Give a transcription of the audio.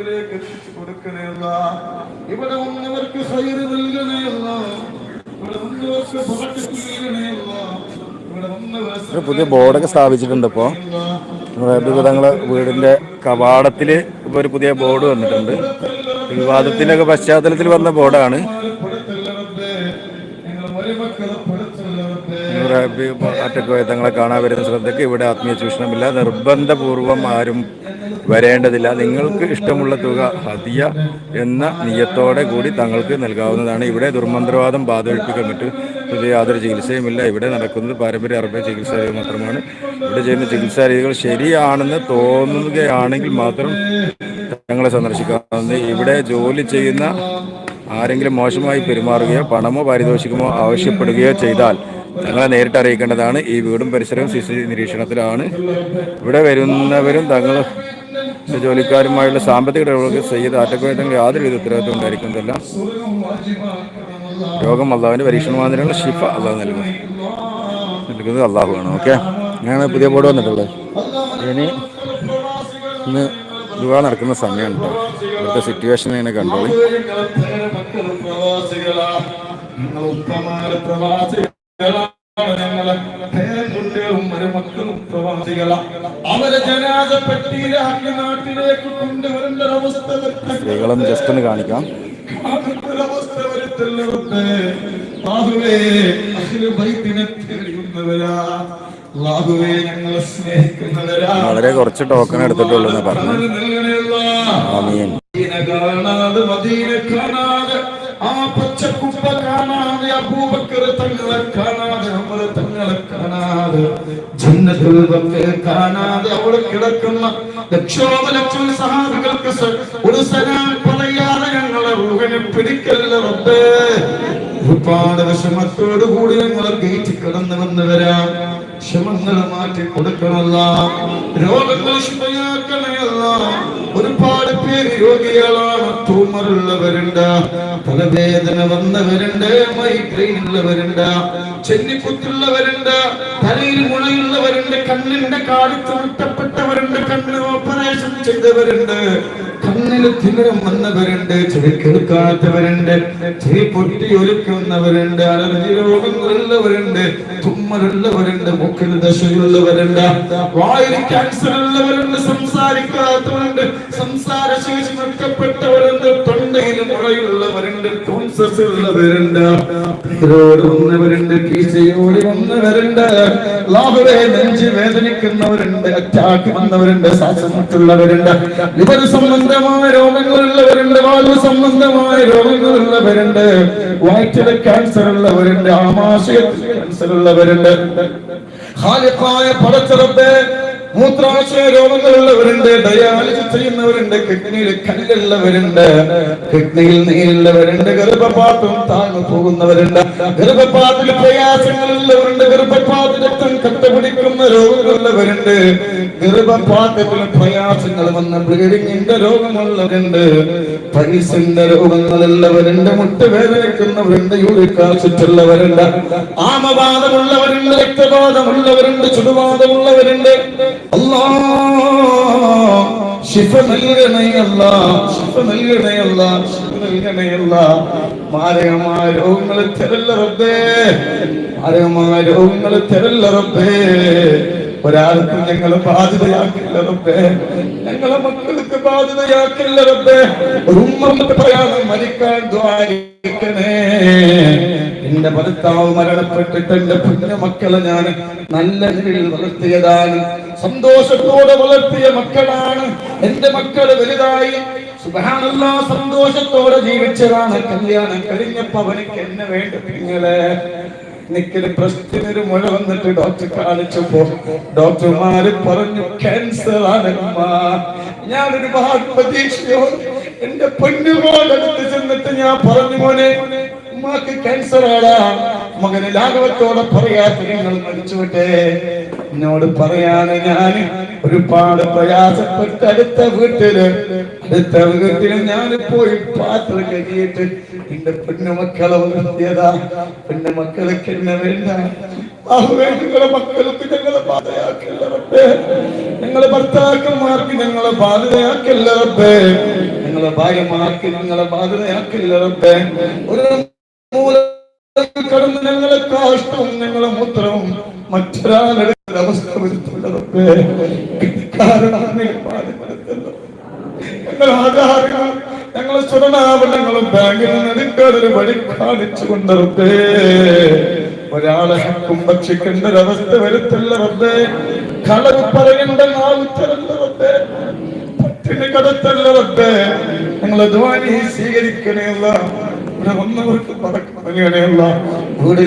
അടുക്കലേക്ക് എത്തിച്ചു കൊടുക്കണേല്ല ഇവിടെ വന്നവർക്ക് ഹൈറ് നൽകണേല്ല ഇവിടെ നൽകണേയല്ല. ഇവിടെ ഒരു പുതിയ ബോർഡൊക്കെ സ്ഥാപിച്ചിട്ടുണ്ട് ഇപ്പോൾ വിധങ്ങളെ വീടിന്റെ കവാടത്തിൽ ഇപ്പോൾ ഒരു പുതിയ ബോർഡ് വന്നിട്ടുണ്ട്. വിവാദത്തിലൊക്കെ പശ്ചാത്തലത്തിൽ വന്ന ബോർഡാണ്. അറ്റക്ക് തങ്ങളെ കാണാൻ വരുന്ന ശ്രദ്ധയ്ക്ക് ഇവിടെ ആത്മീയ ചൂഷണമില്ല. നിർബന്ധപൂർവം ആരും വരേണ്ടതില്ല. നിങ്ങൾക്ക് ഇഷ്ടമുള്ള തുക ഹദിയ എന്ന നിയത്തോടെ കൂടി തങ്ങൾക്ക് നൽകാവുന്നതാണ്. ഇവിടെ ദുർമന്ത്രവാദം ബാധൊഴിപ്പിക്കാൻ മറ്റു യാതൊരു ചികിത്സയുമില്ല. ഇവിടെ നടക്കുന്നത് പാരമ്പര്യ അറബ്യ ചികിത്സാ രീതി മാത്രമാണ്. ഇവിടെ ചെയ്യുന്ന ചികിത്സാ രീതികൾ ശരിയാണെന്ന് തോന്നുകയാണെങ്കിൽ മാത്രം ഞങ്ങളെ സന്ദർശിക്കാവുന്നത് ഇവിടെ ജോലി ചെയ്യുന്ന ആരെങ്കിലും മോശമായി പെരുമാറുകയോ പണമോ പാരിതോഷികമോ ആവശ്യപ്പെടുകയോ ചെയ്താൽ തങ്ങളെ നേരിട്ട് അറിയിക്കേണ്ടതാണ്. ഈ വീടും പരിസരവും സി നിരീക്ഷണത്തിലാണ്. ഇവിടെ വരുന്നവരും തങ്ങൾ ജോലിക്കാരുമായുള്ള സാമ്പത്തിക ഇടപെടലുകൾ ചെയ്ത് ആറ്റക്കുയറ്റങ്ങൾ യാതൊരു വിധ ഉത്തരവാദിത്വം ഉണ്ടായിരിക്കുന്നതല്ല രോഗം അള്ളാഹുവിന്റെ പരീക്ഷണമാതിരിയുള്ള ഷിഫ അള്ളാഹു നൽകും നൽകുന്നത് അള്ളാഹുവാണ്. ഓക്കെ? ഞാൻ പുതിയ ബോർഡ് വന്നിട്ടുള്ളത്. ഇനി ഇന്ന് ദുവാ നടക്കുന്ന സമയമാണ് ഇവിടുത്തെ സിറ്റുവേഷൻ ഇങ്ങനെ കണ്ടോളി. അവരെ ജനാധിപത്യയിലാക്കി നാട്ടിലേക്ക് കൊണ്ടുവരേണ്ട അവസ്ഥ സ്ത്രീകളും ജസ്റ്റ് ഒന്ന് കാണിക്കാം വളരെ കുറച്ച് ടോക്കൺ എടുത്തിട്ടുള്ളൂ എന്ന് പറഞ്ഞു. ആമീൻ. കാണാതെ മദീന കാണാതെ ആ പച്ചക്കുപ്പ കാണാതെ അബൂബക്കർ തങ്ങളെ കാണാതെ കാണാതെ കാണാതെ അവിടെ കിടക്കുന്ന ലക്ഷോപലക്ഷം സഹാബികൾക്ക് ഒരു സലാം റൂഹിനെ പിടിക്കല്ല റബ്ബേ. ഒരുപാട് വിഷമത്തോടു കൂടി ഞങ്ങളെ ഗേറ്റ് കടന്നു വന്നു വരാം. ക്ഷമങ്ങൾ മാറ്റി കൊടുക്കണല്ല രോഗങ്ങൾ ശുഭയാക്കണമല്ല ഒരുപാട് പേര് രോഗികളാണ്. ട്യൂമറുള്ളവരുണ്ട്. തലവേദന വന്നവരുണ്ട്. മൈഗ്രെയിൻ ഉള്ളവരുണ്ട് ചെന്നിക്കുത്തുള്ളവരുണ്ട്. തലയിൽ മുളയുള്ളവരുണ്ട്. കണ്ണിന്റെ കാലത്ത് മുട്ടപ്പെട്ടവരുണ്ട് കണ്ണ് ഓപ്പറേഷൻ ചെയ്തവരുണ്ട്. തിമിരം വന്നവരുണ്ട് ചെവി കേൾക്കാത്തവരുണ്ട് ചെവി പൊട്ടി ഒലിക്കുന്നവരുണ്ട് അലർജി രോഗങ്ങളുള്ളവരുണ്ട് തുമ്മലുള്ളവരുണ്ട് മൂക്കിന് ദശയുള്ളവരുണ്ട് വായിൽ ക്യാൻസർ ഉള്ളവരുണ്ട് സംസാരിക്കാത്തവരുണ്ട് സംസാര ശേഷി നഷ്ടപ്പെട്ടവരുണ്ട് തൊണ്ടയിൽ മുറയുള്ളവരുണ്ട് വന്നവരുണ്ട്. അറ്റാക്ക് ലിവർ സംബന്ധമായ രോഗങ്ങളുള്ളവരുണ്ട് വാൽവ് സംബന്ധമായ രോഗങ്ങളുള്ളവരുണ്ട്. വയറ്റിലെ ക്യാൻസർ ഉള്ളവരുണ്ട് ആമാശയത്തിൽ ക്യാൻസർ ഉള്ളവരുണ്ട്. ഖാലിഖായ പടച്ചിറപ്പേ മൂത്രാശയ രോഗങ്ങളുള്ളവരുണ്ട് ഡയാലിസിസ് ചെയ്യുന്നവരുണ്ട് കിഡ്നിയിൽ കല്ലുള്ളവരുണ്ട് കിഡ്നിയിൽ നീരുള്ളവരുണ്ട് ഗർഭപാത്രം താഴ്ന്നു പോകുന്നവരുണ്ട്. ഗർഭപാത്തിൽ പ്രയാസങ്ങളുള്ളവരുണ്ട് ഗർഭപാത്രത്തിൽ രക്തം കട്ടപിടിക്കുന്ന രോഗങ്ങളുള്ളവരുണ്ട്. ഗർഭപാത്രത്തിൽ പ്രയാസങ്ങൾ വന്ന ബ്ലീഡിങ്ങിന്റെ രോഗമുള്ളവരുണ്ട് പൈസന്റെ രോഗങ്ങളുള്ളവരുണ്ട് മുട്ടുവേദനിക്കുന്നവരുണ്ട് യൂറിക് ആസിഡ് ഉള്ളവരുണ്ട്. ആമവാദമുള്ളവരുണ്ട് രക്തവാദമുള്ളവരുണ്ട് ചുടുവാദമുള്ളവരുണ്ട്. ശിഫ രോഗങ്ങൾ തരല്ല റബ്ബേ ഒരാൾക്കും ഞങ്ങളെ ബാധ്യതയാക്കില്ല റബ്ബേ. ഞങ്ങളെ മക്കൾക്ക് ബാധ്യതയാക്കില്ല റബ്ബേ. ഒരു ഉമ്മ പറയാതെ മരിക്കാൻ ദ്വാരിക്കണേ. എന്റെ ഭർത്താവ് മരണപ്പെട്ടിട്ട് എന്റെ പുണ്യ മക്കളെ ഞാൻ നല്ല രീതിയിൽ വളർത്തിയതാണ്. സന്തോഷത്തോടെ വളർത്തിയ മക്കളാണ്. എന്റെ മക്കൾ വലുതായി. സുബഹാനല്ലാ സന്തോഷത്തോടെ ജീവിച്ചതാണ്. കല്യാണം കഴിഞ്ഞപ്പോ അവനക്ക് എന്നെ വേണ്ട നിങ്ങളെ എനിക്കൊരു പ്രശ്നത്തിനൊരു മുഴ വന്നിട്ട് ഡോക്ടർ കാണിച്ചപ്പോ ഡോക്ടർമാര് പറഞ്ഞു ക്യാൻസർ ആണ് ഞാൻ ഒരുപാട് പ്രതീക്ഷയോ എന്റെ പൊന്നുപോലെടുത്ത് ചെന്നിട്ട് ഞാൻ പറഞ്ഞു മോനെ ഉമ്മാക്ക് ക്യാൻസർ ആടാ. മകന് ലാഘവത്തോടെ പറയാത്ത നിങ്ങൾ മരിച്ചുവിട്ടെ. എന്നോട് പറയാണ് ഞാൻ ഒരുപാട് പ്രയാസപ്പെട്ട് അടുത്ത വീട്ടിൽ അടുത്ത വീട്ടിൽ ഞാൻ പോയി പാത്രം കഴിയിട്ട് എന്റെ പെണ്ണുമക്കളെ വളർത്തിയതാ പെണ്ണു മക്കൾക്ക് എന്നെ വേണ്ട മക്കൾക്ക് ഞങ്ങളെ ബാധയാക്കല്ലേ ഞങ്ങളെ ഭർത്താക്കന്മാർക്ക് ഞങ്ങളെ ബാധയാക്കല്ലേ ഞങ്ങളെ ഭാര്യമാർക്ക് ഞങ്ങളെ ബാധയാക്കല്ലേ ഒരു കടന്ന് ഞങ്ങളെ കാഷ്ടവും ഞങ്ങളെ മൂത്രവും മറ്റൊരാളുടെ അവസ്ഥ ബാധ്യപ്പെടുത്തല്ലോ ഞങ്ങൾ ആധാരങ്ങൾ ഞങ്ങളെ സ്വർണാഭരണങ്ങളും ബാങ്കിൽ നെടുക്കാതൊരു വഴി കാണിച്ചു കൊണ്ടിറത്തേ ഒരാളെ ഹക്കും ഭക്ഷിക്കേണ്ട ഒരവസ്ഥ വരുത്തല്ല റബ്ബേ. കളവ് പറയേണ്ട നാവുത്തരല്ല റബ്ബേ. പട്ടിണി കടത്തല്ല റബ്ബേ. ഞങ്ങളെ സ്വീകരിക്കണേ സ്വീകരിക്കണേയല്ല ഇവിടെ വന്നവർക്ക് പറക്കണേയല്ല വീട്